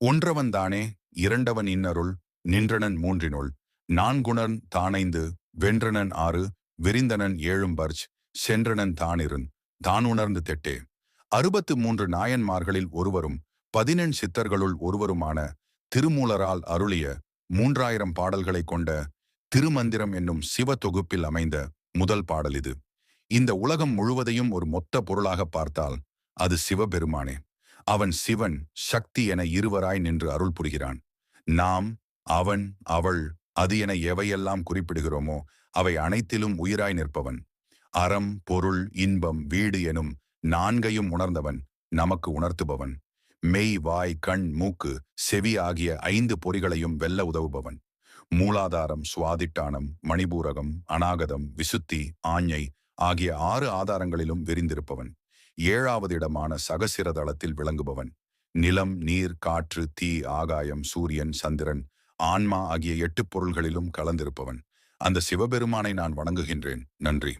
ஒன்றவன் தானே இரண்டவன் இன்னருள் நின்றனன் மூன்றினுள். நான்குணன் தானைந்து வென்றனன் ஆறு விரிந்தனன் ஏழும்பர்ச் சென்றனன் தானிருன் தான் உணர்ந்து தெட்டே. அறுபத்து மூன்று நாயன்மார்களில் ஒருவரும் பதினெண் சித்தர்களுள் ஒருவருமான திருமூலரால் அருளிய மூன்றாயிரம் பாடல்களை கொண்ட திருமந்திரம் என்னும் சிவ தொகுப்பில் அமைந்த முதல் பாடல் இது. இந்த உலகம் முழுவதையும் ஒரு மொத்த பொருளாக பார்த்தால் அது சிவபெருமானே. அவன் சிவன் சக்தி என இருவராய் நின்று அருள் புரிகிறான். நாம் அவன் அவள் அது என எவையெல்லாம் குறிப்பிடுகிறோமோ அவை அனைத்திலும் உயிராய் நிற்பவன். அறம் பொருள் இன்பம் வீடு எனும் நான்கையும் உணர்ந்தவன் நமக்கு உணர்த்துபவன். மெய் வாய் கண் மூக்கு செவி ஆகிய ஐந்து பொறிகளையும் வெல்ல உதவுபவன். மூலாதாரம் சுவாதிட்டானம் மணிபூரகம் அநாகதம் விசுத்தி ஆஞ்ஞை ஆகிய ஆறு ஆதாரங்களிலும் விரிந்திருப்பவன். ஏழாவது இடமான சகசிர தளத்தில் விளங்குபவன். நிலம் நீர் காற்று தீ ஆகாயம் சூரியன் சந்திரன் ஆன்மா ஆகிய எட்டு பொருள்களிலும் கலந்திருப்பவன். அந்த சிவபெருமானை நான் வணங்குகின்றேன். நன்றி.